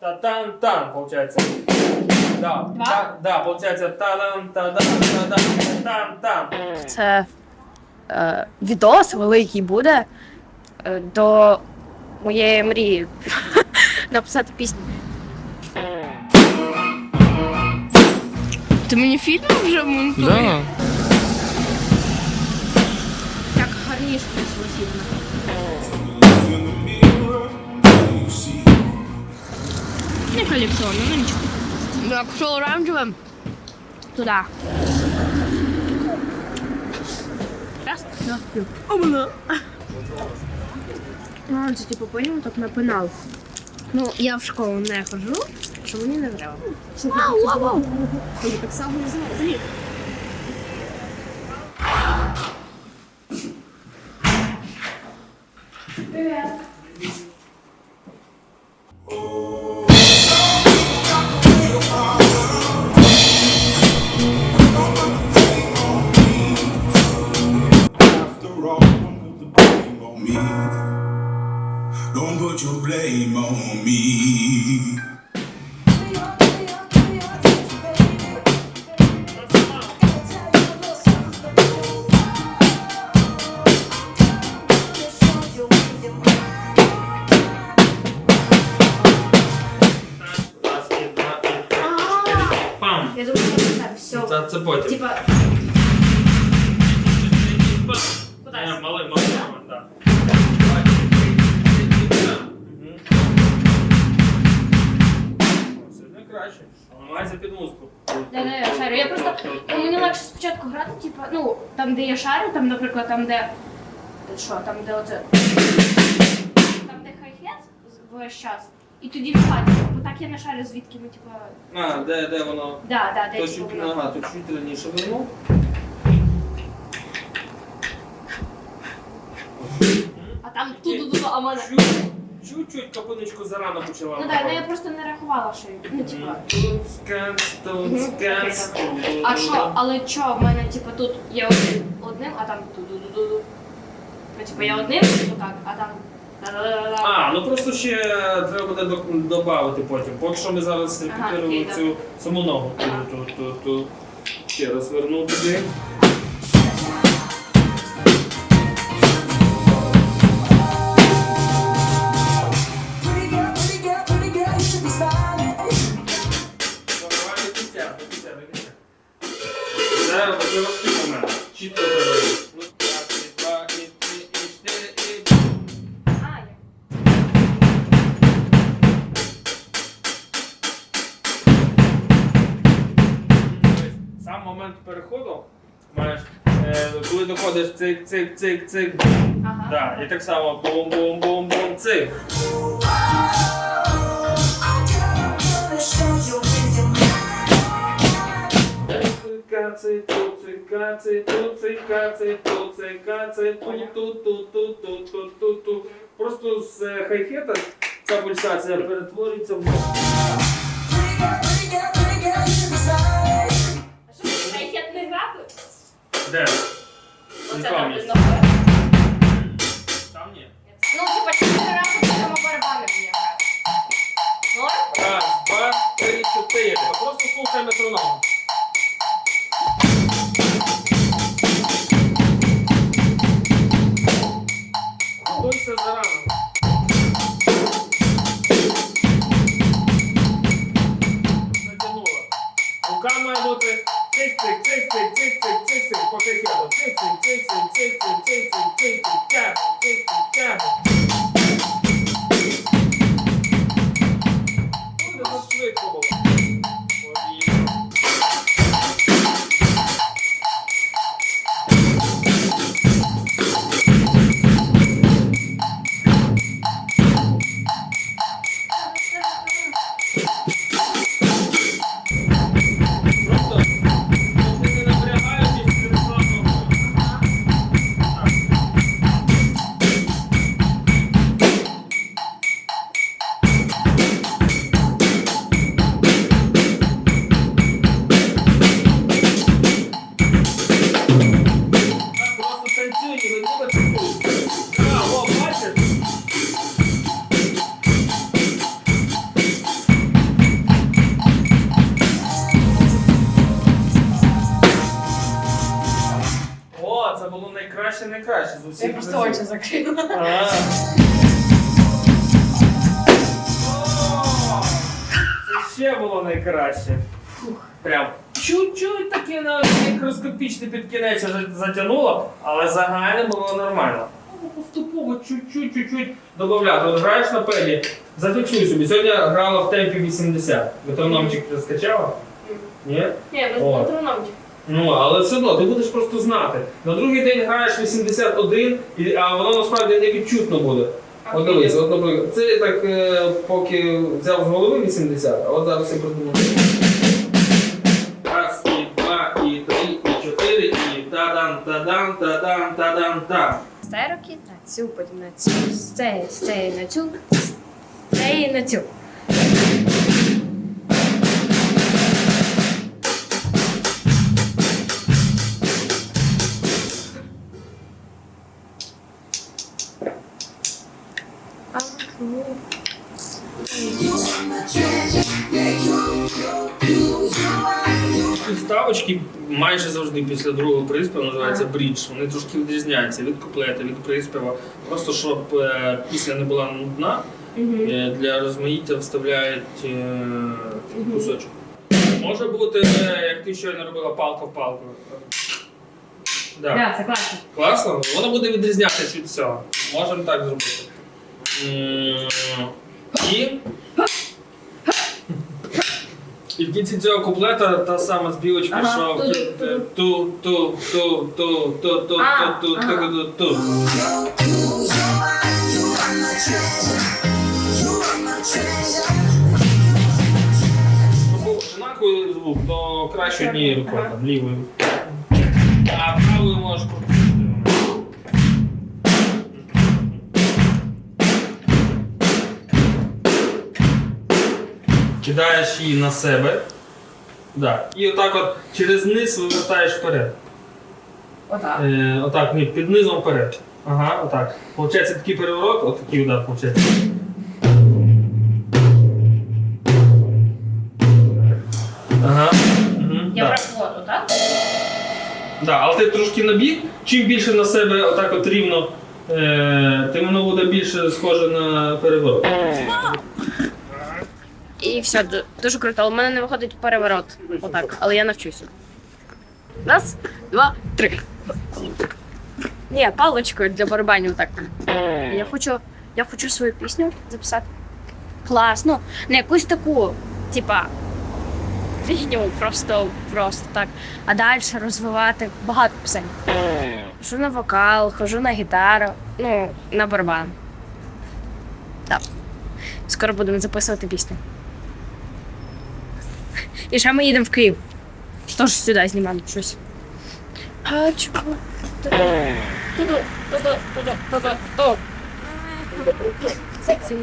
та-тан-тан, получается. Да, Два? та- да, получается та-дан, та-дан, та-дан, тан-тан. Це е, відос великий буде е, до моєї мрії написати пісню. Ти мені фільм вже монтуєш? Да. Так гарніше пішло сильно. коллекцион, но ничего. Я кушал оранжевым туда. Раз, два, три. Ну, он це типу понял, так напинав. Ну, я в школу не хожу, що мені не треба. Вау, вау, вау! Так само не знаю. Все. Це, це потім. Типа, малий, малий, да. Мгм. О, Сьогодні краще. Але під музику. Да, да, я шарю. Я просто ну, мені легше спочатку грати, типу, ну, там, де я шарю, там, наприклад, там, де. Що, там, де оце. Там, де хай-хет весь час. І тоді в хаті. Бо так я не шарю, звідки ми, типу. А, де, де воно? Да, да, де То типу, чуть, воно. ага, то чуть раніше вернув. А там ту-ду-ду, а в мене. Чуть- Чуть-чуть капоночку зарано почала. Ну так, ну я просто не рахувала, що ну, типа. Тут сканс, тут сканс. А що, але що, в мене, типу, тут є один, одним, а там ту-ду-ду-ду. Ну, типу, я одним, отак, а там. А, ну просто ще треба буде додати потім. Поки що ми зараз репетируємо цю саму ногу. Ту. Ще раз верну туди. коли доходиш цик, цик, цик, цик. Ага. Да. І так само бум-бум-бум-бум, цик. Просто з е, хай-хета ця пульсація перетворюється в. Хайхет не грати? Там ні. Ну, типа, 4 рази. tilting, tilting, tilting. Найкраще з усіх. Я просто очі закрила. А. Це ще було найкраще. Прям чуть-чуть таке на мікроскопічне під кінець затягнуло, але загально було нормально. Поступово чуть-чуть, чуть-чуть додавляти. От граєш на педі, зафіксуй собі. Сьогодні грала в темпі 80. Метрономчик ти скачала? Ні? Ні, без О. метрономчик. Ну, але все одно, ти будеш просто знати. На другий день граєш 81, і- а воно насправді не відчутно буде. От дивись, от, наприклад, це я так е, поки взяв з голови 80, а от зараз я придумав. Раз, і два, і три, і чотири, і та-дан, та-дан, та-дан, та-дан, та. Цієї на цю, потім на цю, з цієї, з цієї на цю, з цієї на цю. Ці вставочки майже завжди після другого приспіву називається брідж. Вони трошки відрізняються від куплета, від приспіва. Просто щоб е, після не була нудна, е, для розмаїття вставляють е, кусочок. Може бути, е, як ти щойно робила палка в палку. Да. Так, це класно. Класно? Воно буде відрізнятися від цього. Можемо так зробити. І. І в кінці цього куплета та сама збілочка, Ага. що Ту- ту ту ту ту ту ту ту ту однаковий звук, то краще однією рукою, там, лівою. А правою можеш крутити. Кидаєш її на себе. Да. І отак от через низ вивертаєш вперед. Отак. Е, отак, ні, під низом вперед. Ага, отак. Получається такий переворот, от такий удар получається. Ага. Я да. брав воду, так? Да, але ти трошки на бік, чим більше на себе отак от рівно, е, тим воно буде більше схоже на переворот. І все, дуже круто. У мене не виходить переворот. Отак, але я навчуся. Раз, два, три. Ні, паличкою для барабанів так. Я хочу, я хочу свою пісню записати. Класно. Не якусь таку, типа, фігню, просто, просто так. А далі розвивати багато пісень. Хожу на вокал, хожу на гітару, ну, на барабан. Так. Скоро будемо записувати пісню. І ще ми їдемо в Київ. Тож сюди знімаємо щось. А чого? Сексі.